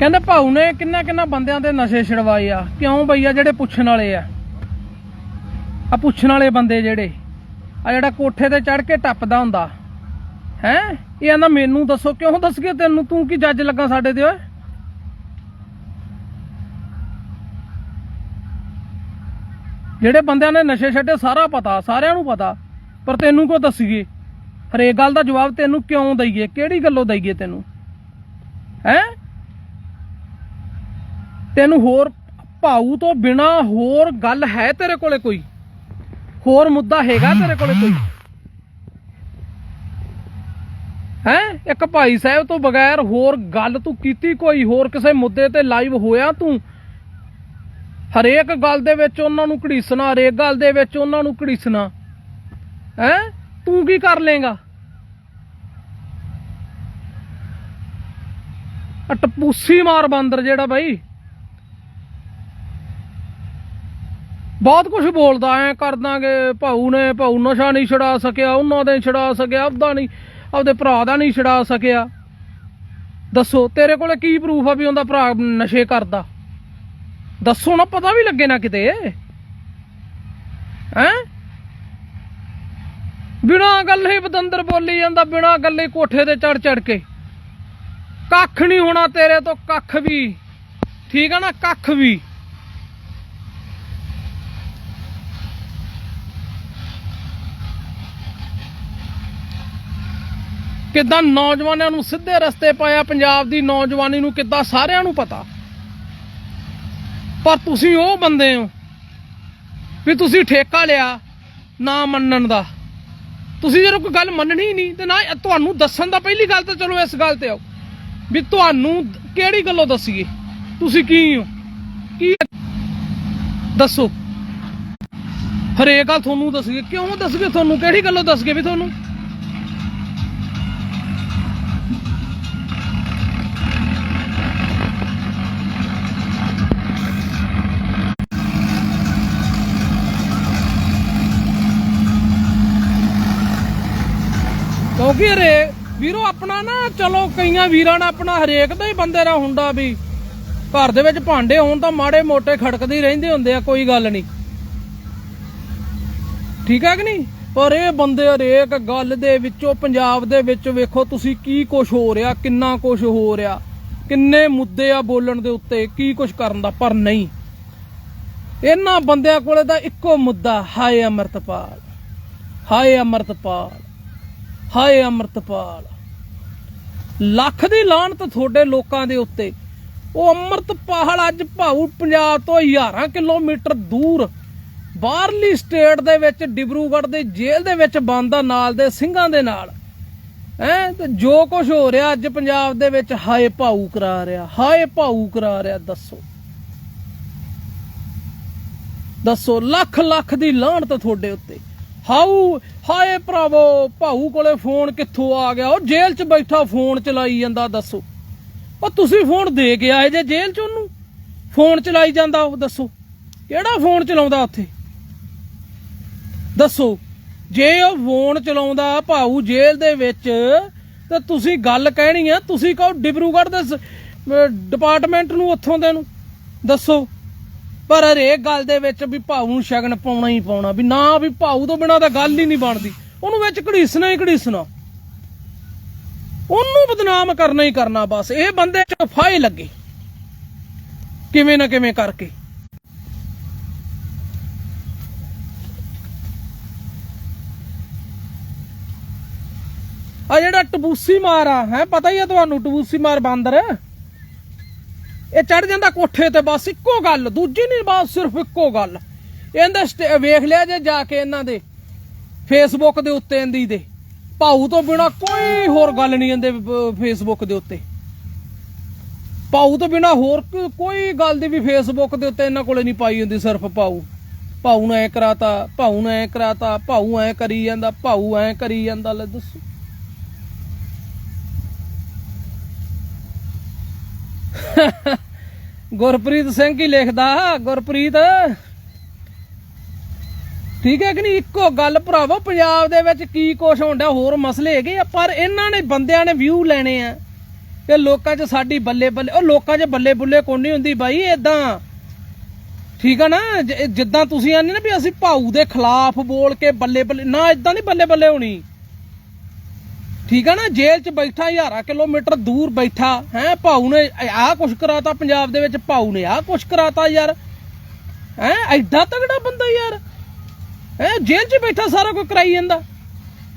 ਕਹਿੰਦੇ ਭਾਊ ਨੇ ਕਿੰਨਾ ਕਿੰਨਾ ਬੰਦਿਆਂ ਦੇ ਨਸ਼ੇ ਛਡਵਾਏ ਆ। ਕਿਉਂ ਬਈਆ ਜਿਹੜੇ ਪੁੱਛਣ ਵਾਲੇ ਆ? ਆ ਪੁੱਛਣ ਵਾਲੇ ਬੰਦੇ ਜਿਹੜੇ, ਆ ਜਿਹੜਾ ਕੋਠੇ ਤੇ ਚੜ ਕੇ ਟੱਪਦਾ ਹੁੰਦਾ। ਹੈ? ਇਹ ਆਂਦਾ, ਮੈਨੂੰ ਦੱਸੋ, ਕਿਉਂ ਦੱਸ ਗਿਆ ਤੈਨੂੰ? ਤੂੰ ਕੀ ਜੱਜ ਲੱਗਾ ਸਾਡੇ ਤੇ, ਓਏ? ਜਿਹੜੇ ਬੰਦਿਆਂ ਨੇ ਨਸ਼ੇ ਛੱਡੇ, ਸਾਰਾ ਪਤਾ, ਸਾਰਿਆਂ ਨੂੰ ਪਤਾ। ਪਰ ਤੈਨੂੰ ਕਿਉਂ ਦੱਸੀਏ? ਹਰੇਕ ਗੱਲ ਦਾ ਜਵਾਬ ਤੈਨੂੰ ਕਿਉਂ ਦਈਏ? ਕਿਹੜੀ ਗੱਲੋਂ ਦਈਏ ਤੈਨੂੰ? ਹੈ? ਤੈਨੂੰ ਹੋਰ ਭਾਊ ਤੋਂ ਬਿਨਾ ਹੋਰ ਗੱਲ ਹੈ ਤੇਰੇ ਕੋਲੇ ਕੋਈ? ਹੋਰ ਮੁੱਦਾ ਹੈਗਾ ਤੇਰੇ ਕੋਲੇ ਕੋਈ? ਹੈ? ਇੱਕ ਭਾਈ ਸਾਹਿਬ ਤੋਂ ਬਗੈਰ ਹੋਰ ਗੱਲ ਤੂੰ ਕੀਤੀ ਕੋਈ? ਹੋਰ ਕਿਸੇ ਮੁੱਦੇ ਤੇ ਲਾਈਵ ਹੋਇਆ ਤੂੰ? ਹਰੇਕ ਗੱਲ ਦੇ ਵਿੱਚ ਉਹਨਾਂ ਨੂੰ ਘੜੀਸਣਾ, ਹਰੇਕ ਗੱਲ ਦੇ ਵਿੱਚ ਉਹਨਾਂ ਨੂੰ ਘੜੀਸਣਾ। ਹੈ? ਤੂੰ ਕੀ ਕਰ ਲੇਗਾ ਟਪੂਸੀ ਮਾਰ ਬਾਂਦਰ ਜਿਹੜਾ ਬਾਈ। ਬਹੁਤ ਕੁਝ ਬੋਲਦਾ ਐ, ਕਰ ਦਾਂਗੇ। ਭਾਊ ਨੇ, ਭਾਊ ਨਸ਼ਾ ਨਹੀਂ ਛਡਾ ਸਕਿਆ, ਉਹਨਾਂ ਦੇ ਛਡਾ ਸਕਿਆ, ਆਪਦਾ ਨਹੀਂ, ਆਪਦੇ ਭਰਾ ਦਾ ਨਹੀਂ ਛਡਾ ਸਕਿਆ। ਦੱਸੋ, ਤੇਰੇ ਕੋਲੇ ਕੀ ਪ੍ਰੂਫ ਆ ਵੀ ਉਹਦਾ ਭਰਾ ਨਸ਼ੇ ਕਰਦਾ? ਦੱਸੋ ਨਾ, ਪਤਾ ਵੀ ਲੱਗੇ ਨਾ ਕਿਤੇ। ਹੈ? ਬਿਨਾਂ ਗੱਲ ਹੀ ਬਦੰਦਰ ਬੋਲੀ ਜਾਂਦਾ, ਬਿਨਾਂ ਗੱਲੇ ਕੋਠੇ ਤੇ ਚੜ ਚੜ ਕੇ। ਕੱਖ ਨਹੀਂ ਹੋਣਾ ਤੇਰੇ ਤੋਂ, ਕੱਖ ਵੀ। ਠੀਕ ਆ ਨਾ, ਕੱਖ ਵੀ। ਕਿੱਦਾਂ ਨੌਜਵਾਨਾਂ ਨੂੰ ਸਿੱਧੇ ਰਸਤੇ ਪਾਇਆ, ਪੰਜਾਬ ਦੀ ਨੌਜਵਾਨੀ ਨੂੰ ਕਿੱਦਾਂ ਸਾਰਿਆਂ ਨੂੰ ਪਤਾ? ਪਰ ਤੁਸੀਂ ਉਹ ਬੰਦੇ ਹੋ ਵੀ ਤੁਸੀਂ ਠੇਕਾ ਲਿਆ ਨਾ ਮੰਨਣ ਦਾ। ਤੁਸੀਂ ਜਦੋਂ ਕੋਈ ਗੱਲ ਮੰਨਣੀ ਹੀ ਨਹੀਂ ਤੇ ਨਾ ਤੁਹਾਨੂੰ ਦੱਸਣ ਦਾ ਪਹਿਲੀ ਗੱਲ ਤਾਂ ਚਲੋ ਇਸ ਗੱਲ ਤੇ ਆਓ ਵੀ ਤੁਹਾਨੂੰ ਕਿਹੜੀ ਗੱਲੋਂ ਦੱਸੀਏ? ਤੁਸੀਂ ਕੀ ਹੋ? ਕੀ ਦੱਸੋ? ਹਰੇਕ ਗੱਲ ਤੁਹਾਨੂੰ ਦੱਸੀਏ। ਕਿਉਂ ਦੱਸਗੇ ਤੁਹਾਨੂੰ ਕਿਹੜੀ ਗੱਲੋਂ ਦੱਸਗੇ ਵੀ ਤੁਹਾਨੂੰ? ਕਿਉਂਕਿ ਹਰੇ ਵੀਰੋ ਆਪਣਾ ਨਾ, ਚਲੋ ਕਈਆਂ ਵੀਰਾਂ ਨਾਲ ਆਪਣਾ ਹਰੇਕ ਦਾ ਹੀ ਬੰਦੇ ਦਾ ਹੁੰਦਾ ਵੀ ਘਰ ਦੇ ਵਿੱਚ ਭਾਂਡੇ ਹੋਣ ਤਾਂ ਮਾੜੇ ਮੋਟੇ ਖੜਕਦੇ ਹੀ ਰਹਿੰਦੇ ਹੁੰਦੇ ਆ, ਕੋਈ ਗੱਲ ਨਹੀਂ। ਠੀਕ ਹੈ ਕਿ ਨਹੀਂ? ਪਰ ਇਹ ਬੰਦੇ ਹਰੇਕ ਗੱਲ ਦੇ ਵਿੱਚੋਂ, ਪੰਜਾਬ ਦੇ ਵਿੱਚ ਵੇਖੋ ਤੁਸੀਂ ਕੀ ਕੁਝ ਹੋ ਰਿਹਾ, ਕਿੰਨਾ ਕੁਝ ਹੋ ਰਿਹਾ, ਕਿੰਨੇ ਮੁੱਦੇ ਆ ਬੋਲਣ ਦੇ ਉੱਤੇ, ਕੀ ਕੁਝ ਕਰਨ ਦਾ, ਪਰ ਨਹੀਂ। ਇਹਨਾਂ ਬੰਦਿਆਂ ਕੋਲੇ ਤਾਂ ਇੱਕੋ ਮੁੱਦਾ, ਹਾਏ ਅਮਰਤਪਾਲ ਹਾਏ ਅਮਰਤਪਾਲ। ਹਾਏ ਅਮਰਤਪਾਲ। ਲੱਖ ਦੀ ਲਾਹਨਤ ਤੁਹਾਡੇ ਲੋਕਾਂ ਦੇ ਉੱਤੇ। ਉਹ ਅਮਰਤਪਾਲ ਅੱਜ ਭਾਊ ਪੰਜਾਬ ਤੋਂ ਹਜ਼ਾਰਾਂ ਕਿਲੋਮੀਟਰ ਦੂਰ, ਬਾਹਰਲੀ ਸਟੇਟ ਦੇ ਵਿੱਚ, ਡਿਬਰੂਗੜ੍ਹ ਦੇ ਜੇਲ੍ਹ ਦੇ ਵਿੱਚ ਬੰਦ ਆ, ਨਾਲ ਦੇ ਸਿੰਘਾਂ ਦੇ ਨਾਲ। ਹੈ, ਤੇ ਜੋ ਕੁਝ ਹੋ ਰਿਹਾ ਅੱਜ ਪੰਜਾਬ ਦੇ ਵਿੱਚ, ਹਾਏ ਭਾਊ ਕਰਾ ਰਿਹਾ, ਹਾਏ ਭਾਊ ਕਰਾ ਰਿਹਾ, ਦੱਸੋ। ਦੱਸੋ ਲੱਖ ਲੱਖ ਦੀ ਲਾਹਨਤ ਤੁਹਾਡੇ ਉੱਤੇ। ਹਾਊ, ਹਾਏ ਭਰਾਵੋ, ਭਾਊ ਕੋਲੇ ਫੋਨ ਕਿੱਥੋਂ ਆ ਗਿਆ? ਉਹ ਜੇਲ੍ਹ 'ਚ ਬੈਠਾ ਫੋਨ ਚਲਾਈ ਜਾਂਦਾ, ਦੱਸੋ। ਉਹ ਤੁਸੀਂ ਫੋਨ ਦੇ ਕੇ ਆਏ ਜੇ ਜੇਲ੍ਹ 'ਚ ਉਹਨੂੰ? ਫੋਨ ਚਲਾਈ ਜਾਂਦਾ, ਉਹ ਦੱਸੋ। ਕਿਹੜਾ ਫੋਨ ਚਲਾਉਂਦਾ ਉੱਥੇ? ਦੱਸੋ। ਜੇ ਉਹ ਫੋਨ ਚਲਾਉਂਦਾ ਭਾਊ ਜੇਲ੍ਹ ਦੇ ਵਿੱਚ, ਤੇ ਤੁਸੀਂ ਗੱਲ ਕਹਿਣੀ ਆ, ਤੁਸੀਂ ਕਹੋ ਡਿਬਰੂਗੜ੍ਹ ਦੇ ਡਿਪਾਰਟਮੈਂਟ ਨੂੰ ਉੱਥੋਂ ਦੇ ਨੂੰ। ਦੱਸੋ। ਪਰ ਹਰੇਕ ਗੱਲ ਦੇ ਵਿੱਚ ਵੀ ਭਾਊ ਨੂੰ ਸ਼ਗਨ ਪਾਉਣਾ ਹੀ ਪਾਉਣਾ, ਵੀ ਨਾ ਵੀ ਭਾਊ ਤੋਂ ਬਿਨਾ ਤਾਂ ਗੱਲ ਹੀ ਨਹੀਂ ਬਣਦੀ। ਉਹਨੂੰ ਵਿੱਚ ਘੜੀਸਣਾ ਹੀ ਘੜੀਸਣਾ। ਉਹਨੂੰ ਬਦਨਾਮ ਕਰਨਾ ਹੀ ਕਰਨਾ ਬਸ। ਇਹ ਬੰਦੇ ਚ ਫਾਇ ਲੱਗੇ। ਕਿਵੇਂ ਨਾ ਕਿਵੇਂ ਕਰਕੇ। ਆ ਜਿਹੜਾ ਟਬੂਸੀ ਮਾਰ ਆ, ਹੈ, ਪਤਾ ਹੀ ਆ ਤੁਹਾਨੂੰ ਟਬੂਸੀ ਮਾਰ ਬਾਂਦਰ? ਇਹ ਚੜ ਜਾਂਦਾ ਕੋਠੇ ਤੇ ਬਸ ਇੱਕੋ ਗੱਲ, ਦੂਜੀ ਨਹੀਂ, ਬਸ ਸਿਰਫ ਇੱਕੋ ਗੱਲ। ਇਹਦੇ ਵੇਖ ਲਿਆ ਜੇ ਜਾ ਕੇ ਇਹਨਾਂ ਦੇ ਫੇਸਬੁੱਕ ਦੇ ਉੱਤੇ ਇਹਦੀ ਦੇ। ਭਾਊ ਤੋਂ ਬਿਨਾ ਕੋਈ ਹੋਰ ਗੱਲ ਨਹੀਂ ਇਹਦੇ ਫੇਸਬੁੱਕ ਦੇ ਉੱਤੇ। ਭਾਊ ਤੋਂ ਬਿਨਾ ਹੋਰ ਕੋਈ ਗੱਲ ਦੀ ਵੀ ਫੇਸਬੁੱਕ ਦੇ ਉੱਤੇ ਇਹਨਾਂ ਕੋਲੇ ਨਹੀਂ ਪਾਈ ਹੁੰਦੀ ਸਿਰਫ ਭਾਊ। ਭਾਊ ਨੇ ਐ ਕਰਾਤਾ, ਭਾਊ ਨੇ ਐ ਕਰਾਤਾ, ਭਾਊ ਐ ਕਰੀ ਜਾਂਦਾ, ਭਾਊ ਐ ਕਰੀ ਜਾਂਦਾ, ਲੈ ਦੱਸੋ। ਗੁਰਪ੍ਰੀਤ ਸਿੰਘ ਹੀ ਲਿਖਦਾ, ਗੁਰਪ੍ਰੀਤ। ਠੀਕ ਹੈ ਕਿ ਨਹੀਂ? ਇੱਕੋ ਗੱਲ ਭਰਾਵੋ, ਪੰਜਾਬ ਦੇ ਵਿੱਚ ਕੀ ਕੁਛ ਹੁੰਦਾ ਹੋਰ ਮਸਲੇ ਹੈਗੇ ਆ, ਪਰ ਇਹਨਾਂ ਨੇ ਬੰਦਿਆਂ ਨੇ ਵਿਊ ਲੈਣੇ ਆ। ਤੇ ਲੋਕਾਂ 'ਚ ਸਾਡੀ ਬੱਲੇ ਬੱਲੇ, ਉਹ ਲੋਕਾਂ 'ਚ ਬੱਲੇ ਬੁੱਲੇ ਕੋਈ ਨਹੀਂ ਹੁੰਦੀ ਬਾਈ, ਏਦਾਂ। ਠੀਕ ਆ ਨਾ? ਜਿੱਦਾਂ ਤੁਸੀਂ ਆਨੇ ਨਾ ਵੀ ਅਸੀਂ ਭਾਊ ਦੇ ਖਿਲਾਫ ਬੋਲ ਕੇ ਬੱਲੇ ਬੱਲੇ, ਨਾ ਇਦਾਂ ਨਹੀਂ ਬੱਲੇ ਬੱਲੇ ਹੋਣੀ। ਠੀਕ ਆ ਨਾ, ਜੇਲ੍ਹ 'ਚ ਬੈਠਾ, ਹਜ਼ਾਰਾਂ ਕਿਲੋਮੀਟਰ ਦੂਰ ਬੈਠਾ, ਹੈ, ਭਾਊ ਨੇ ਆਹ ਕੁਛ ਕਰਾਤਾ ਪੰਜਾਬ ਦੇ ਵਿੱਚ, ਭਾਊ ਨੇ ਆਹ ਕੁਛ ਕਰਾਤਾ ਯਾਰ। ਹੈ, ਐਡਾ ਤਗੜਾ ਬੰਦਾ ਯਾਰ। ਹੈ, ਜੇਲ੍ਹ 'ਚ ਬੈਠਾ, ਸਾਰਾ ਕੁਝ ਕਰਾਈ ਜਾਂਦਾ।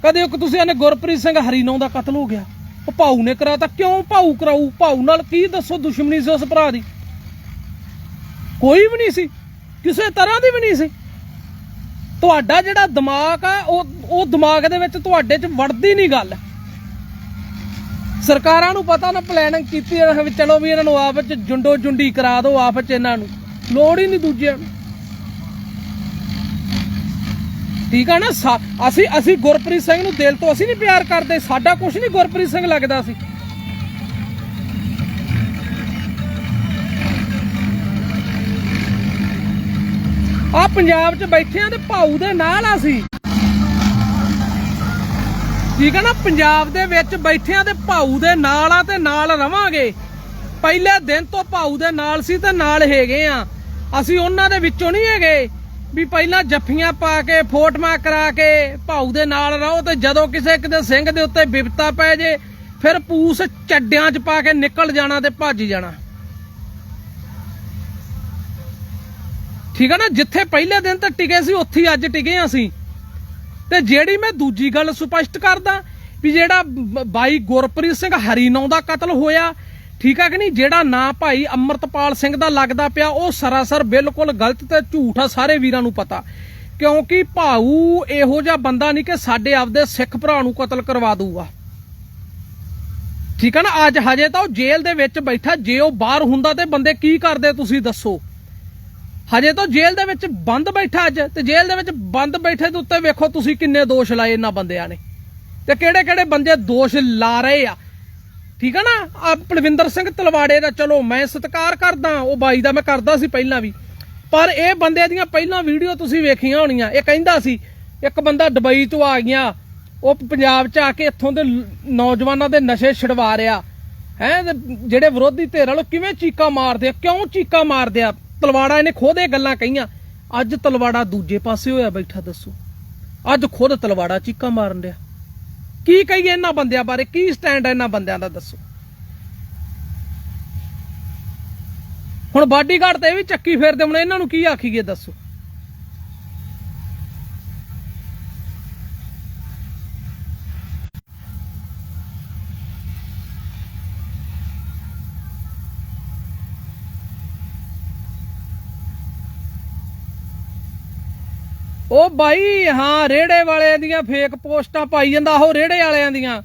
ਕਦੇ ਇੱਕ ਤੁਸੀਂ ਆਨੇ ਗੁਰਪ੍ਰੀਤ ਸਿੰਘ ਹਰੀਨੌਂ ਦਾ ਕਤਲ ਹੋ ਗਿਆ। ਉਹ ਭਾਊ ਨੇ ਕਰਾਤਾ, ਕਿਉਂ ਭਾਊ ਕਰਾਊ? ਭਾਊ ਨਾਲ ਕੀ ਦੱਸੋ ਦੁਸ਼ਮਣੀ ਸੀ ਉਸ ਭਰਾ ਦੀ? ਕੋਈ ਵੀ ਨਹੀਂ ਸੀ, ਕਿਸੇ ਤਰ੍ਹਾਂ ਦੀ ਵੀ ਨਹੀਂ ਸੀ। ਤੁਹਾਡਾ ਜਿਹੜਾ ਦਿਮਾਗ ਆ, ਉਹ ਉਹ ਦਿਮਾਗ ਦੇ ਵਿੱਚ ਤੁਹਾਡੇ 'ਚ ਵੜਦੀ ਨਹੀਂ ਗੱਲ। ਸਰਕਾਰਾਂ ਨੂੰ ਪਤਾ ਨਾ ਪਲੈਨਿੰਗ ਕੀਤੀ ਹੈ ਵੀ ਚਲੋ ਵੀ ਇਹਨਾਂ ਨੂੰ ਆਪਸ 'ਚ ਜੁੰਡੋ ਜੁੰਡੀ ਕਰਾ ਦਿਓ ਆਪਸ 'ਚ ਇਹਨਾਂ ਨੂੰ। ਲੋੜ ਹੀ ਨਹੀਂ ਦੂਜਿਆਂ ਨੂੰ। ਠੀਕ ਆ ਨਾ ਅਸੀਂ ਅਸੀਂ ਗੁਰਪ੍ਰੀਤ ਸਿੰਘ ਨੂੰ ਦਿਲ ਤੋਂ ਅਸੀਂ ਨਹੀਂ ਪਿਆਰ ਕਰਦੇ, ਸਾਡਾ ਕੁਝ ਨਹੀਂ ਗੁਰਪ੍ਰੀਤ ਸਿੰਘ ਲੱਗਦਾ ਸੀ। ਆ ਪੰਜਾਬ 'ਚ ਬੈਠੇ ਆ ਤੇ ਭਾਊ ਦੇ ਨਾਲ ਆ ਸੀ ਠੀਕ ਹੈ ਨਾ, ਪੰਜਾਬ ਦੇ ਵਿੱਚ ਬੈਠਿਆਂ ਆ ਤੇ ਭਾਊ ਦੇ ਨਾਲ ਆ ਤੇ ਨਾਲ ਰਵਾਂਗੇ। ਪਹਿਲੇ ਦਿਨ ਤੋਂ ਭਾਊ ਦੇ ਨਾਲ ਸੀ ਤੇ ਨਾਲ ਹੈਗੇ ਆ। ਅਸੀਂ ਉਹਨਾਂ ਦੇ ਵਿੱਚੋਂ ਨਹੀਂ ਹੈਗੇ ਵੀ ਪਹਿਲਾਂ ਜੱਫੀਆਂ ਪਾ ਕੇ, ਫੋਟੋਆਂ ਕਰਾ ਕੇ ਭਾਊ ਦੇ ਨਾਲ ਰਹੋ ਤੇ ਜਦੋਂ ਕਿਸੇ ਕਿਤੇ ਸਿੰਘ ਦੇ ਉੱਤੇ ਬਿਪਤਾ ਪੈ ਜੇ, ਫਿਰ ਪੂਸ ਚੱਡਿਆਂ 'ਚ ਪਾ ਕੇ ਨਿਕਲ ਜਾਣਾ ਤੇ ਭੱਜ ਜਾਣਾ। ਠੀਕ ਹੈ ਨਾ, ਜਿੱਥੇ ਪਹਿਲੇ ਦਿਨ ਤੇ ਟਿਕੇ ਸੀ, ਉੱਥੇ ਅੱਜ ਟਿਕੇ ਹਾਂ ਅਸੀਂ। ਤੇ ਜਿਹੜੀ ਮੈਂ ਦੂਜੀ ਗੱਲ ਸਪਸ਼ਟ ਕਰਦਾ ਵੀ ਜਿਹੜਾ ਬਾਈ ਗੁਰਪ੍ਰੀਤ ਸਿੰਘ ਹਰੀਨੌਂ ਦਾ ਕਤਲ ਹੋਇਆ, ਠੀਕ ਆ ਕਿ ਨਹੀਂ? ਜਿਹੜਾ ਨਾਂ ਭਾਈ ਅਮਰਤਪਾਲ ਸਿੰਘ ਦਾ ਲੱਗਦਾ ਪਿਆ, ਉਹ ਸਰਾਸਰ ਬਿਲਕੁਲ ਗਲਤ ਤੇ ਝੂਠ ਆ, ਸਾਰੇ ਵੀਰਾਂ ਨੂੰ ਪਤਾ। ਕਿਉਂਕਿ ਭਾਊ ਇਹੋ ਜਿਹਾ ਬੰਦਾ ਨਹੀਂ ਕਿ ਸਾਡੇ ਆਪਦੇ ਸਿੱਖ ਭਰਾ ਨੂੰ ਕਤਲ ਕਰਵਾ ਦੂਗਾ ਠੀਕ ਆ ਨਾ? ਅੱਜ ਹਜੇ ਤਾਂ ਉਹ ਜੇਲ੍ਹ ਦੇ ਵਿੱਚ ਬੈਠਾ, ਜੇ ਉਹ ਬਾਹਰ ਹੁੰਦਾ ਤੇ ਬੰਦੇ ਕੀ ਕਰਦੇ ਤੁਸੀਂ ਦੱਸੋ? ਹਜੇ ਤੋਂ ਜੇਲ੍ਹ ਦੇ ਵਿੱਚ ਬੰਦ ਬੈਠਾ ਅੱਜ ਤੇ ਜੇਲ੍ਹ ਦੇ ਵਿੱਚ ਬੰਦ ਬੈਠੇ ਦੇ ਉੱਤੇ ਵੇਖੋ ਤੁਸੀਂ ਕਿੰਨੇ ਦੋਸ਼ ਲਾਏ ਇਹਨਾਂ ਬੰਦਿਆਂ ਨੇ। ਤੇ ਕਿਹੜੇ ਕਿਹੜੇ ਬੰਦੇ ਦੋਸ਼ ਲਾ ਰਹੇ ਆ। ਠੀਕ ਆ ਨਾ? ਆ ਪਲਵਿੰਦਰ ਸਿੰਘ ਤਲਵਾੜੇ ਦਾ ਚਲੋ ਮੈਂ ਸਤਿਕਾਰ ਕਰਦਾ, ਉਹ ਬਾਈ ਦਾ ਮੈਂ ਕਰਦਾ ਸੀ ਪਹਿਲਾਂ ਵੀ। ਪਰ ਇਹ ਬੰਦੇ ਦੀਆਂ ਪਹਿਲਾਂ ਵੀਡੀਓ ਤੁਸੀਂ ਵੇਖੀਆਂ ਹੋਣੀਆਂ। ਇਹ ਕਹਿੰਦਾ ਸੀ, ਇੱਕ ਬੰਦਾ ਦੁਬਈ ਤੋਂ ਆ ਗਿਆ। ਉਹ ਪੰਜਾਬ ਚ ਆ ਕੇ ਇੱਥੋਂ ਦੇ ਨੌਜਵਾਨਾਂ ਦੇ ਨਸ਼ੇ ਛਡਵਾ ਰਿਹਾ। ਹੈ ਜਿਹੜੇ ਵਿਰੋਧੀ ਧਿਰ ਵਾਲੋ ਕਿਵੇਂ ਚੀਕਾ ਮਾਰਦੇ ਆ? ਕਿਉਂ ਚੀਕਾ ਮਾਰਦੇ ਆ? ਤਲਵਾੜਾ ਇਹਨੇ ਖੁਦ ਇਹ ਗੱਲਾਂ ਕਹੀਆਂ। ਅੱਜ ਤਲਵਾੜਾ ਦੂਜੇ ਪਾਸੇ ਹੋਇਆ, ਬੈਠਾ ਦੱਸੋ। ਅੱਜ ਖੁਦ ਤਲਵਾੜਾ ਚੀਕਾਂ ਮਾਰਨ ਰਿਹਾ ਕੀ ਕਹੀਏ ਇਹਨਾਂ ਬੰਦਿਆਂ ਬਾਰੇ? ਕੀ ਸਟੈਂਡ ਹੈ ਇਹਨਾਂ ਬੰਦਿਆਂ ਦਾ ਦੱਸੋ। ਹੁਣ ਬਾਡੀਗਾਰਡ ਤੇ ਇਹ ਵੀ ਚੱਕੀ ਫੇਰਦੇ ਹੁਣ, ਇਹਨਾਂ ਨੂੰ ਕੀ ਆਖੀਏ ਦੱਸੋ? ਉਹ ਬਾਈ, ਹਾਂ, ਰੇੜੇ ਵਾਲਿਆਂ ਦੀਆਂ ਫੇਕ ਪੋਸਟਾਂ ਪਾਈ ਜਾਂਦਾ, ਉਹ ਰੇੜੇ ਵਾਲਿਆਂ ਦੀਆਂ।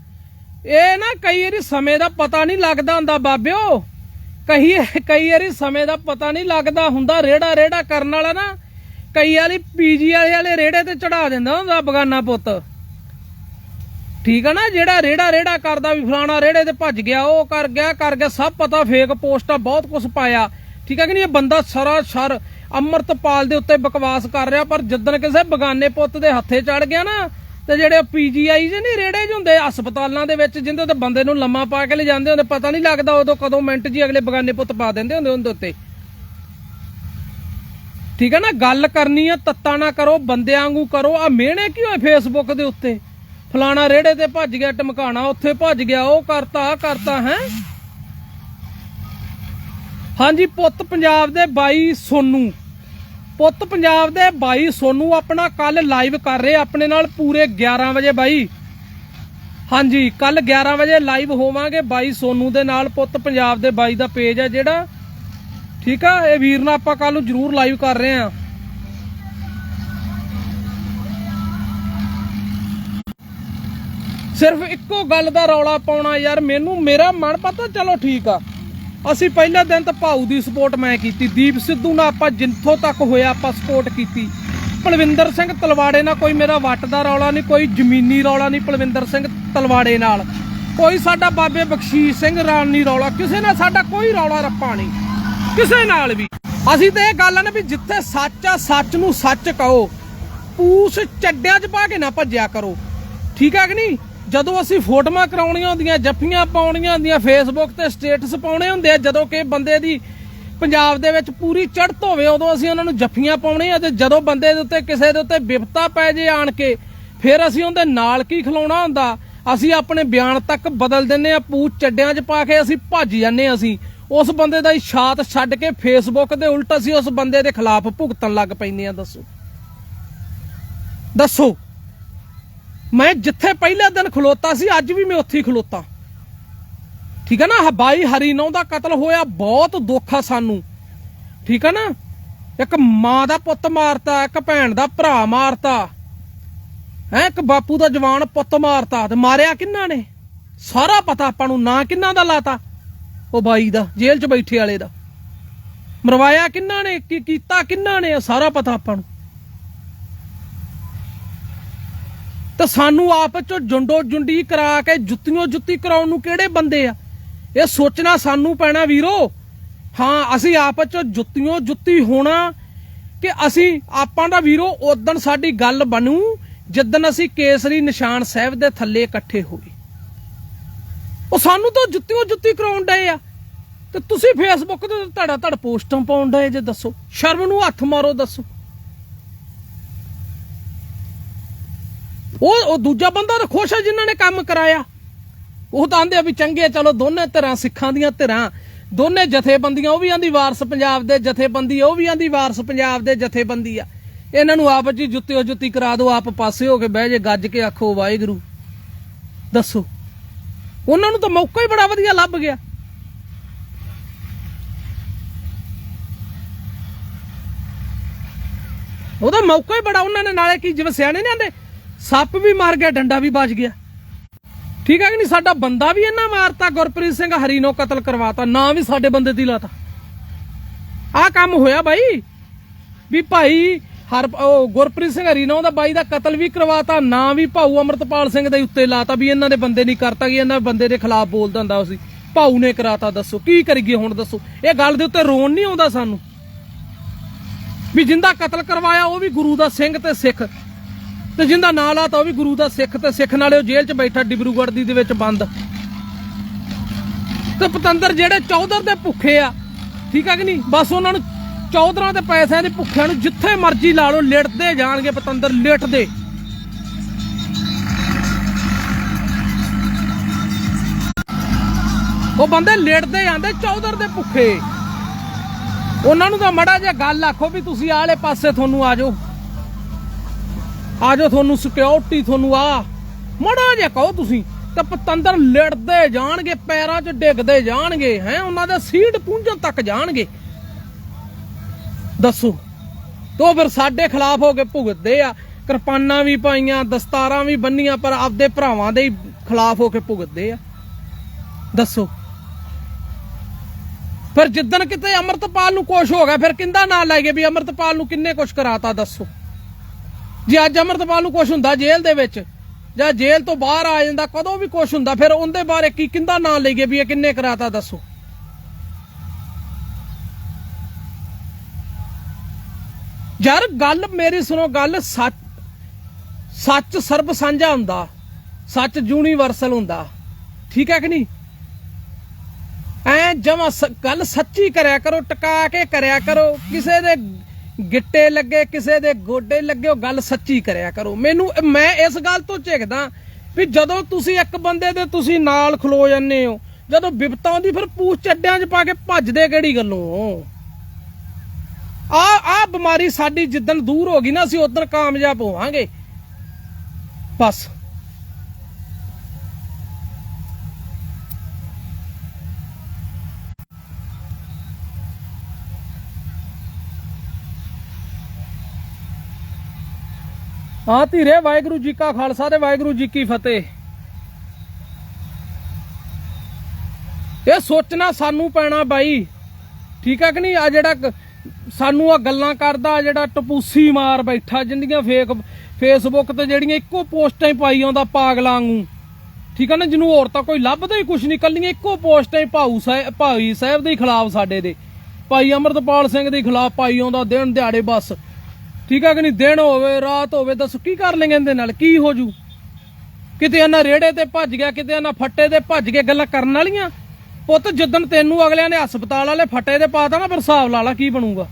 ਇਹ ਨਾ ਕਈ ਵਾਰੀ ਸਮੇਂ ਦਾ ਪਤਾ ਨਹੀਂ ਲੱਗਦਾ ਹੁੰਦਾ, ਬਾਬਿਓ। ਕਈ ਕਈ ਵਾਰੀ ਸਮੇਂ ਦਾ ਪਤਾ ਨਹੀਂ ਲੱਗਦਾ ਹੁੰਦਾ, ਰੇੜਾ ਰੇੜਾ ਕਰਨ ਵਾਲਾ ਨਾ, ਕਈ ਵਾਰੀ ਪੀਜੀ ਵਾਲੇ ਵਾਲੇ ਰੇੜੇ ਤੇ ਚੜਾ ਦਿੰਦਾ ਹੁੰਦਾ, ਬਗਾਨਾ ਪੁੱਤ। ਠੀਕ ਆ ਨਾ, ਜਿਹੜਾ ਰੇੜਾ ਰੇੜਾ ਕਰਦਾ ਵੀ ਫਲਾਣਾ ਰੇੜੇ ਤੇ ਭੱਜ ਗਿਆ, ਉਹ ਕਰ ਗਿਆ ਕਰ ਗਿਆ, ਸਭ ਪਤਾ ਫੇਕ ਪੋਸਟਾਂ, ਬਹੁਤ ਕੁਝ ਪਾਇਆ। ਠੀਕ ਆ ਕਿ ਨਹੀਂ? ਇਹ ਬੰਦਾ ਸਰਾ ਸਰ ਅਮਰਤਪਾਲ ਦੇ ਉੱਤੇ ਬਕਵਾਸ ਕਰ ਰਿਹਾ, ਪਰ ਜਦੋਂ ਕਿਸੇ ਬਗਾਨੇ ਪੁੱਤ ਦੇ ਹੱਥੇ ਚੜ ਗਿਆ ਨਾ, ਤੇ ਜਿਹੜੇ ਪੀਜੀਆਈ ਜੇ ਨਹੀਂ, ਰੇੜੇ ਜਿਹੇ ਹੁੰਦੇ ਹਸਪਤਾਲਾਂ ਦੇ ਵਿੱਚ, ਜਿੰਦੇ ਤੇ ਬੰਦੇ ਨੂੰ ਲੰਮਾ ਪਾ ਕੇ ਲੈ ਜਾਂਦੇ ਹੁੰਦੇ, ਪਤਾ ਨਹੀਂ ਲੱਗਦਾ ਉਦੋਂ ਕਦੋਂ ਮਿੰਟ ਜੀ ਅਗਲੇ ਬਗਾਨੇ ਪੁੱਤ ਪਾ ਦਿੰਦੇ ਹੁੰਦੇ ਉਹਦੇ ਉੱਤੇ। ਠੀਕ ਹੈ ਨਾ? ਗੱਲ ਕਰਨੀ ਆ, ਤੱਤਾ ਨਾ ਕਰੋ, ਬੰਦਿਆਂ ਵਾਂਗੂ ਕਰੋ। ਆ ਮਿਹਣੇ ਕੀ ਹੋਏ ਫੇਸਬੁੱਕ ਦੇ ਉੱਤੇ? ਫਲਾਣਾ ਰੇੜੇ ਤੇ ਭੱਜ ਗਿਆ, ਟਮਕਾਣਾ, ਉੱਥੇ ਭੱਜ ਗਿਆ, ਉਹ ਕਰਤਾ ਆ ਕਰਤਾ, ਹੈ? ਹਾਂਜੀ, ਪੁੱਤ ਪੰਜਾਬ ਦੇ ਬਾਈ ਸੋਨੂ। ਪੁੱਤ ਪੰਜਾਬ ਦੇ ਬਾਈ ਸੋਨੂ ਆਪਣਾ ਕੱਲ ਲਾਈਵ ਕਰ ਰਹੇ, ਆਪਣੇ ਨਾਲ ਪੂਰੇ 11 ਵਜੇ ਬਾਈ। ਹਾਂਜੀ, ਕੱਲ 11 ਵਜੇ ਲਾਈਵ ਹੋਵਾਂਗੇ ਬਾਈ ਸੋਨੂ ਦੇ ਨਾਲ। ਪੁੱਤ ਪੰਜਾਬ ਦੇ ਬਾਈ ਦਾ ਪੇਜ ਹੈ ਜਿਹੜਾ। ਠੀਕ ਆ, ਇਹ ਵੀਰ ਨਾਲ ਆਪਾਂ ਕੱਲ ਨੂੰ ਜ਼ਰੂਰ ਲਾਈਵ ਕਰ ਰਹੇ ਆ ਸਿਰਫ ਇੱਕੋ ਗੱਲ ਦਾ ਰੌਲਾ ਪਾਉਣਾ ਯਾਰ, ਮੈਨੂੰ, ਮੇਰਾ ਮਨ ਪਤਾ, ਚਲੋ ਠੀਕ ਆ। ਅਸੀਂ ਪਹਿਲੇ ਦਿਨ ਤਾਂ ਭਾਊ ਦੀ ਸਪੋਰਟ ਮੈਂ ਕੀਤੀ, ਦੀਪ ਸਿੱਧੂ ਨਾਲ ਆਪਾਂ ਜਿੱਥੋਂ ਤੱਕ ਹੋਇਆ ਆਪਾਂ ਸਪੋਰਟ ਕੀਤੀ। ਪਲਵਿੰਦਰ ਸਿੰਘ ਤਲਵਾੜੇ ਨਾਲ ਕੋਈ ਮੇਰਾ ਵੱਟ ਦਾ ਰੌਲਾ ਨਹੀਂ, ਕੋਈ ਜ਼ਮੀਨੀ ਰੌਲਾ ਨਹੀਂ ਪਲਵਿੰਦਰ ਸਿੰਘ ਤਲਵਾੜੇ ਨਾਲ। ਕੋਈ ਸਾਡਾ ਬਾਬੇ ਬਖਸ਼ੀਸ਼ ਸਿੰਘ ਰਾਣੀ ਰੌਲਾ, ਕਿਸੇ ਨਾਲ ਸਾਡਾ ਕੋਈ ਰੌਲਾ ਰੱਪਾ ਨਹੀਂ, ਕਿਸੇ ਨਾਲ ਵੀ। ਅਸੀਂ ਤਾਂ ਇਹ ਗੱਲ ਆ ਨਾ ਵੀ ਜਿੱਥੇ ਸੱਚ ਆ, ਸੱਚ ਨੂੰ ਸੱਚ ਕਹੋ। ਪੂਸ ਚੱਡਿਆਂ 'ਚ ਪਾ ਕੇ ਨਾ ਭੱਜਿਆ ਕਰੋ। ਠੀਕ ਆ ਕਿ ਨਹੀਂ? ਜਦੋਂ ਅਸੀਂ ਫੋਟੋਆਂ ਕਰਾਉਣੀਆਂ ਹੁੰਦੀਆਂ, ਜੱਫੀਆਂ ਪਾਉਣੀਆਂ ਹੁੰਦੀਆਂ ਫੇਸਬੁੱਕ ਤੇ ਸਟੇਟਸ ਪਾਉਣੇ ਹੁੰਦੇ ਆ, ਜਦੋਂ ਕਿ ਬੰਦੇ ਦੀ ਪੰਜਾਬ ਦੇ ਵਿੱਚ ਪੂਰੀ ਚੜ੍ਹਤ ਹੋਵੇ ਉਦੋਂ ਅਸੀਂ ਉਹਨਾਂ ਨੂੰ ਜੱਫੀਆਂ ਪਾਉਣੇ ਆ ਤੇ ਜਦੋਂ ਬੰਦੇ ਦੇ ਉੱਤੇ ਕਿਸੇ ਦੇ ਉੱਤੇ ਵਿਪਤਾ ਪੈ ਜੇ ਆਣ ਕੇ, ਫਿਰ ਅਸੀਂ ਉਹਦੇ ਨਾਲ ਕੀ ਖਲੋਣਾ ਹੁੰਦਾ? ਅਸੀਂ ਆਪਣੇ ਬਿਆਨ ਤੱਕ ਬਦਲ ਦਿੰਨੇ ਆ, ਪੂਛ ਚੱਡਿਆਂ 'ਚ ਪਾ ਕੇ ਅਸੀਂ ਭੱਜ ਜਾਂਦੇ ਹਾਂ ਅਸੀਂ। ਉਸ ਬੰਦੇ ਦਾ ਇਸ਼ਾਤ ਛੱਡ ਕੇ ਫੇਸਬੁੱਕ ਦੇ ਉਲਟ ਅਸੀਂ ਉਸ ਬੰਦੇ ਦੇ ਖਿਲਾਫ ਭੁਗਤਣ ਲੱਗ ਪੈਂਦੇ ਆ, ਦੱਸੋ। ਦੱਸੋ। ਮੈਂ ਜਿੱਥੇ ਪਹਿਲੇ ਦਿਨ ਖਲੋਤਾ ਸੀ, ਅੱਜ ਵੀ ਮੈਂ ਉੱਥੇ ਹੀ ਖਲੋਤਾ। ਠੀਕ ਹੈ ਨਾ? ਬਾਈ ਹਰੀਨੌ ਦਾ ਕਤਲ ਹੋਇਆ, ਬਹੁਤ ਦੁੱਖ ਆ ਸਾਨੂੰ। ਠੀਕ ਹੈ ਨਾ? ਇੱਕ ਮਾਂ ਦਾ ਪੁੱਤ ਮਾਰਤਾ, ਇੱਕ ਭੈਣ ਦਾ ਭਰਾ ਮਾਰਤਾ। ਹੈ, ਇੱਕ ਬਾਪੂ ਦਾ ਜਵਾਨ ਪੁੱਤ ਮਾਰਤਾ ਤੇ ਮਾਰਿਆ ਕਿੰਨਾ ਨੇ? ਸਾਰਾ ਪਤਾ ਆਪਾਂ ਨੂੰ, ਨਾਂ ਕਿੰਨਾ ਦਾ ਲਾਤਾ? ਉਹ ਬਾਈ ਦਾ, ਜੇਲ੍ਹ 'ਚ ਬੈਠੇ ਵਾਲੇ ਦਾ। ਮਰਵਾਇਆ ਕਿੰਨਾ ਨੇ? ਕੀ ਕੀਤਾ ਕਿੰਨਾ ਨੇ? ਸਾਰਾ ਪਤਾ ਆਪਾਂ ਨੂੰ। ਤਾਂ ਸਾਨੂੰ ਆਪਸ ਚ ਜੁੰਡੋ ਜੁੰਡੀ ਕਰਾ ਕੇ ਜੁੱਤੀਆਂ ਜੁੱਤੀ ਕਰਾਉਣ ਨੂੰ ਕਿਹੜੇ ਬੰਦੇ ਆ? ਇਹ ਸੋਚਣਾ ਸਾਨੂੰ ਪੈਣਾ ਵੀਰੋ। ਹਾਂ, ਅਸੀਂ ਆਪਸ ਚ ਜੁੱਤੀਆਂ ਜੁੱਤੀ ਹੋਣਾ ਕਿ ਅਸੀਂ ਆਪਾਂ ਦਾ ਵੀਰੋ ਉਦਣ ਸਾਡੀ ਗੱਲ ਬਣੂ, ਜਿੱਦਣ ਅਸੀਂ ਕੇਸਰੀ ਨਿਸ਼ਾਨ ਸਾਹਿਬ ਦੇ ਥੱਲੇ ਇਕੱਠੇ ਹੋਏ। ਉਹ ਸਾਨੂੰ ਤਾਂ ਜੁੱਤੀਆਂ ਜੁੱਤੀ ਕਰਾਉਣ ਡਏ ਆ। ਤੇ ਤੁਸੀਂ ਫੇਸਬੁੱਕ ਤੇ ਧੜਾ ਧੜ ਪੋਸਟਾਂ ਪਾਉਣ ਡਏ ਜੇ ਦੱਸੋ। ਸ਼ਰਮ ਨੂੰ ਹੱਥ ਮਾਰੋ ਦੱਸੋ। ਉਹ ਉਹ ਦੂਜਾ ਬੰਦਾ ਤਾਂ ਖੁਸ਼ ਹੈ ਜਿਨ੍ਹਾਂ ਨੇ ਕੰਮ ਕਰਾਇਆ। ਉਹ ਤਾਂ ਆਂਦੇ ਆ ਵੀ ਚੰਗੇ ਚਲੋ ਦੋਨੇ ਧਿਰਾਂ, ਸਿੱਖਾਂ ਦੀਆਂ ਧਿਰਾਂ, ਦੋਨੇ ਜਥੇਬੰਦੀਆਂ, ਉਹ ਵੀ ਆਂਦੀ ਵਾਰਸ ਪੰਜਾਬ ਦੇ ਜਥੇਬੰਦੀ ਉਹ ਵੀ ਆਂਦੀ ਵਾਰਸ ਪੰਜਾਬ ਦੇ ਜਥੇਬੰਦੀ ਆ। ਇਹਨਾਂ ਨੂੰ ਆਪ ਜੀ ਜੁੱਤੀਓ ਜੁੱਤੀ ਕਰਾ ਦਿਓ, ਆਪ ਪਾਸੇ ਹੋ ਕੇ ਬਹਿ ਜੇ, ਗੱਜ ਕੇ ਆਖੋ, ਵਾਹਿਗੁਰੂ। ਦੱਸੋ। ਉਹਨਾਂ ਨੂੰ ਤਾਂ ਮੌਕਾ ਹੀ ਬੜਾ ਵਧੀਆ ਲੱਭ ਗਿਆ। ਉਹਦਾ ਮੌਕਾ ਹੀ ਬੜਾ, ਉਹਨਾਂ ਨੇ ਨਾਲੇ ਕੀ, ਜਿਵੇਂ ਸਿਆਣੇ ਨੇ ਆਂਦੇ ਸੱਪ ਵੀ ਮਾਰ ਗਿਆ, ਡੰਡਾ ਵੀ ਵੱਜ ਗਿਆ। ਠੀਕ ਹੈ ਕਿ ਨਹੀਂ? ਸਾਡਾ ਬੰਦਾ ਵੀ ਇਹਨਾਂ ਮਾਰਤਾ, ਗੁਰਪ੍ਰੀਤ ਸਿੰਘ ਹਰੀ ਨੂੰ ਕਤਲ ਕਰਵਾਤਾ, ਨਾ ਵੀ ਸਾਡੇ ਬੰਦੇ ਦੀ ਲਾਤਾ। ਆਹ ਕੰਮ ਹੋਇਆ ਬਾਈ, ਵੀ ਭਾਈ ਹਰ ਉਹ ਗੁਰਪ੍ਰੀਤ ਸਿੰਘ ਹਰੀਨੋ ਦਾ ਬਾਈ ਦਾ ਕਤਲ ਵੀ ਕਰਵਾਤਾ, ਨਾ ਵੀ ਭਾਊ ਅਮਰਤਪਾਲ ਸਿੰਘ ਦੇ ਉੱਤੇ ਲਾਤਾ, ਵੀ ਇਹਨਾਂ ਦੇ ਬੰਦੇ ਨਹੀਂ ਕਰਤਾ ਕਿ ਇਹਨਾਂ ਬੰਦੇ ਦੇ ਖਿਲਾਫ ਬੋਲ ਦਿੰਦਾ ਸੀ। ਭਾਊ ਨੇ ਕਰਾਤਾ, ਦੱਸੋ, ਕੀ ਕਰੀਏ ਹੁਣ, ਦੱਸੋ। ਇਹ ਗੱਲ ਦੇ ਉੱਤੇ ਰੋਣ ਨਹੀਂ ਆਉਂਦਾ ਸਾਨੂੰ। ਵੀ ਜਿੰਦਾ ਕਤਲ ਕਰਵਾਇਆ, ਉਹ ਵੀ ਗੁਰੂ ਦਾ ਸਿੰਘ ਤੇ ਸਿੱਖ। ਤੇ ਜਿੰਦਾ ਨਾਂ ਲਾਤਾ ਉਹ ਵੀ ਗੁਰੂ ਦਾ ਸਿੱਖ ਤੇ ਸਿੱਖ ਨਾਲੇ ਉਹ ਜੇਲ੍ਹ 'ਚ ਬੈਠਾ ਡਿਬਰੂਗੜ੍ਹ ਦੀ ਦੇ ਵਿੱਚ ਬੰਦ। ਤੇ ਪਤੰਦਰ ਜਿਹੜੇ ਚੌਧਰ ਦੇ ਭੁੱਖੇ ਆ, ਠੀਕ ਆ ਕਿ ਨਹੀਂ? ਬਸ ਉਹਨਾਂ ਨੂੰ ਚੌਧਰਾਂ ਦੇ ਪੈਸਿਆਂ ਦੇ ਭੁੱਖਿਆਂ ਨੂੰ ਜਿੱਥੇ ਮਰਜ਼ੀ ਲਾ ਲਓ, ਲਿਟਦੇ ਜਾਣਗੇ ਪਤੰਦਰ, ਲਿਟਦੇ। ਉਹ ਬੰਦੇ ਲੇਟਦੇ ਜਾਂਦੇ ਚੌਧਰ ਦੇ ਭੁੱਖੇ। ਉਹਨਾਂ ਨੂੰ ਤਾਂ ਮੜਾ ਜਿਹਾ ਗੱਲ ਆਖੋ ਵੀ ਤੁਸੀਂ ਆਲੇ ਪਾਸੇ ਤੁਹਾਨੂੰ ਆ ਜਾਓ। ਆ ਜਾਓ ਤੁਹਾਨੂੰ ਸਿਕਿਉਰਿਟੀ ਤੁਹਾਨੂੰ ਆ। ਮੜਾ ਜਿਹਾ ਕਹੋ ਤੁਸੀਂ, ਤੇ ਪਤੰਦਰ ਲੜਦੇ ਜਾਣਗੇ, ਪੈਰਾਂ 'ਚ ਡਿੱਗਦੇ ਜਾਣਗੇ, ਹੈ, ਉਹਨਾਂ ਦੇ ਸੀਟ ਪੂੰਝਣ ਤੱਕ ਜਾਣਗੇ। ਦੱਸੋ, ਤੋ ਫਿਰ ਸਾਡੇ ਖਿਲਾਫ ਹੋ ਕੇ ਭੁਗਤਦੇ ਆ। ਕਿਰਪਾਨਾਂ ਵੀ ਪਾਈਆਂ, ਦਸਤਾਰਾਂ ਵੀ ਬੰਨੀਆਂ, ਪਰ ਆਪਦੇ ਭਰਾਵਾਂ ਦੇ ਖਿਲਾਫ ਹੋ ਕੇ ਭੁਗਤਦੇ ਆ। ਦੱਸੋ। ਫਿਰ ਜਿੱਦਣ ਕਿਤੇ ਅਮਰਤਪਾਲ ਨੂੰ ਕੁਛ ਹੋ ਗਿਆ, ਫਿਰ ਕਿੰਦਾ ਨਾਂ ਲੈ ਗਏ ਵੀ ਅਮਰਤਪਾਲ ਨੂੰ ਕਿੰਨੇ ਕੁਛ ਕਰਾਤਾ, ਦੱਸੋ। ਜੇ ਅੱਜ ਅਮਰਤਪਾਲ ਨੂੰ ਕੁਛ ਹੁੰਦਾ ਜੇਲ੍ਹ ਦੇ ਵਿੱਚ, ਜਾਂ ਜੇਲ੍ਹ ਤੋਂ ਬਾਹਰ ਆ ਜਾਂਦਾ, ਕਦੋਂ ਵੀ ਕੁਛ ਹੁੰਦਾ, ਫਿਰ ਉਹਦੇ ਬਾਰੇ ਕੀ, ਕਿੰਦਾ ਨਾਂ ਲੈ ਵੀ ਇਹ ਕਿੰਨੇ ਕਰਾਤਾ ਦੱਸੋ? ਯਾਰ ਗੱਲ ਮੇਰੀ ਸੁਣੋ, ਗੱਲ ਸੱਚ ਸੱਚ ਸਰਬ ਸਾਂਝਾ ਹੁੰਦਾ, ਸੱਚ ਯੂਨੀਵਰਸਲ ਹੁੰਦਾ, ਠੀਕ ਹੈ ਕਿ ਨਹੀਂ? ਐ ਜਮਾ ਗੱਲ ਸੱਚੀ ਕਰਿਆ ਕਰੋ, ਟਿਕਾ ਕੇ ਕਰਿਆ ਕਰੋ, ਕਿਸੇ ਦੇ ਗਿੱਟੇ ਲੱਗੇ, ਕਿਸੇ ਦੇ ਗੋਡੇ ਲੱਗੇ, ਉਹ ਗੱਲ ਸੱਚੀ ਕਰਿਆ ਕਰੋ। ਮੈਨੂੰ ਮੈਂ ਇਸ ਗੱਲ ਤੋਂ ਝਿਕਦਾ ਵੀ ਜਦੋਂ ਤੁਸੀਂ ਇੱਕ ਬੰਦੇ ਦੇ ਤੁਸੀਂ ਨਾਲ ਖਲੋ ਜਾਂਦੇ ਹੋ, ਜਦੋਂ ਵਿਪਤਾ ਆਉਂਦੀ, ਫਿਰ ਪੂਛ ਚੱਡਿਆਂ 'ਚ ਪਾ ਕੇ ਭੱਜਦੇ ਕਿਹੜੀ ਗੱਲੋਂ? ਆ ਆ ਬਿਮਾਰੀ ਸਾਡੀ ਜਿੱਦਣ ਦੂਰ ਹੋ ਗਈ ਨਾ, ਅਸੀਂ ਉਦੋਂ ਕਾਮਯਾਬ ਹੋਵਾਂਗੇ। ਬਸ। ਹਾਂ ਧੀਰੇ, ਵਾਹਿਗੁਰੂ ਜੀ ਕਾ ਖਾਲਸਾ ਤੇ ਵਾਹਿਗੁਰੂ ਜੀ ਕੀ ਫਤਿਹ। ਇਹ ਸੋਚਣਾ ਸਾਨੂੰ ਪੈਣਾ ਬਾਈ। ਠੀਕ ਹੈ ਕਿ ਨਹੀਂ? ਆ ਜਿਹੜਾ ਸਾਨੂੰ ਆ ਗੱਲਾਂ ਕਰਦਾ ਜਿਹੜਾ ਟਪੂਸੀ ਮਾਰ ਬੈਠਾ ਜਿੰਦੀਆਂ ਫੇਕ ਫੇਸਬੁੱਕ ਤੇ ਜਿਹੜੀਆਂ ਇੱਕੋ ਪੋਸਟਾਂ ਹੀ ਪਾਈ ਆਉਂਦਾ ਪਾਗਲਾਂ ਵਾਂਗੂ। ਠੀਕ ਆ ਨਾ? ਜਿਹਨੂੰ ਹੋਰ ਤਾਂ ਕੋਈ ਲੱਭਦਾ ਹੀ ਕੁਛ ਨਹੀਂ। ਕੱਲੀਆਂ ਇੱਕੋ ਪੋਸਟਾਂ ਹੀ ਭਾਊ ਸਾਹਿਬ ਭਾਈ ਸਾਹਿਬ ਦੇ ਖਿਲਾਫ ਸਾਡੇ ਦੇ। ਭਾਈ ਅਮਰਤਪਾਲ ਸਿੰਘ ਦੇ ਖਿਲਾਫ ਪਾਈ ਆਉਂਦਾ ਦਿਨ ਦਿਹਾੜੇ ਬਸ। ਠੀਕ ਆ ਕਿ ਨਹੀਂ? ਦਿਨ ਹੋਵੇ, ਰਾਤ ਹੋਵੇ, ਦੱਸ ਕੀ ਕਰ ਲੈਂਗੇ ਇਹਦੇ ਨਾਲ? ਕੀ ਹੋ ਜੂ? ਕਿਤੇ ਇਹਨਾਂ ਰੇੜੇ ਤੇ ਭੱਜ ਗਿਆ, ਕਿਤੇ ਇਹਨਾਂ ਫੱਟੇ ਤੇ ਭੱਜ ਕੇ ਗੱਲਾਂ ਕਰਨ ਵਾਲੀਆਂ? ਪੁੱਤ ਜਿੱਦਣ ਤੈਨੂੰ ਅਗਲਿਆਂ ਨੇ ਹਸਪਤਾਲ ਵਾਲੇ ਫੱਟੇ ਤੇ ਪਾਤਾ ਨਾ, ਫਿਰ ਹਿਸਾਬ ਲਾ ਲਾ ਕੀ ਬਣੂਗਾ।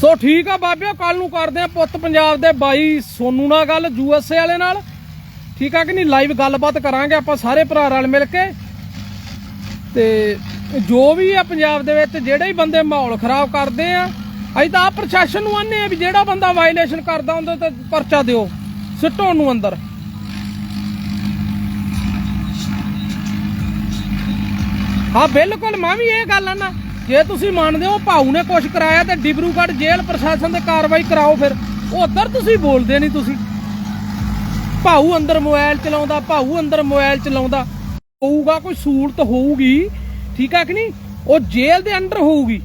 ਸੋ ਠੀਕ ਆ ਬਾਬਿਓ ਕੱਲ ਨੂੰ ਕਰਦੇ ਆ ਪੁੱਤ ਪੰਜਾਬ ਦੇ ਬਾਈ ਸੋਨੂ ਨਾਲ ਗੱਲ ਯੂਐਸਏ ਵਾਲੇ ਨਾਲ। ਠੀਕ ਆ ਕਿ ਨਹੀਂ? ਲਾਈਵ ਗੱਲਬਾਤ ਕਰਾਂਗੇ ਆਪਾਂ ਸਾਰੇ ਭਰਾ ਰਲ ਮਿਲ ਕੇ। ਤੇ ਜੋ ਵੀ ਆ ਪੰਜਾਬ ਦੇ ਵਿੱਚ ਜਿਹੜੇ ਹੀ ਬੰਦੇ ਮਾਹੌਲ ਖਰਾਬ ਕਰਦੇ ਆ, ਅਸੀਂ ਤਾਂ ਆ ਪ੍ਰਸ਼ਾਸਨ ਨੂੰ ਆਨੇ ਆ ਵੀ ਜਿਹੜਾ ਬੰਦਾ ਵਾਇਲੇਸ਼ਨ ਕਰਦਾ ਉਹਦੇ ਤੇ ਪਰਚਾ ਦਿਓ, ਸਿੱਟੋ ਨੂੰ ਅੰਦਰ। ਹਾਂ, ਬਿਲਕੁਲ, ਮੈਂ ਵੀ ਇਹ ਗੱਲ ਆ ਨਾ ਜੇ ਤੁਸੀਂ ਮੰਨਦੇ ਹੋ, ਭਾਊ ਨੇ ਕੁਝ ਕਰਾਇਆ ਤੇ ਡਿਬਰੂਗੜ੍ਹ ਜੇਲ੍ਹ ਪ੍ਰਸ਼ਾਸਨ ਤੇ ਕਾਰਵਾਈ ਕਰਾਓ ਫਿਰ। ਉਧਰ ਤੁਸੀਂ ਬੋਲਦੇ ਨਹੀਂ ਤੁਸੀਂ। ਭਾਊ ਅੰਦਰ ਮੋਬਾਈਲ ਚਲਾਉਂਦਾ, ਭਾਊ ਅੰਦਰ ਮੋਬਾਈਲ ਚਲਾਉਂਦਾ, ਹੋਊਗਾ ਕੋਈ ਸਹੂਲਤ ਹੋਊਗੀ, ਠੀਕ ਆ ਕਿ ਨਹੀਂ? ਉਹ ਜੇਲ੍ਹ ਦੇ ਅੰਦਰ ਹੋਊਗੀ।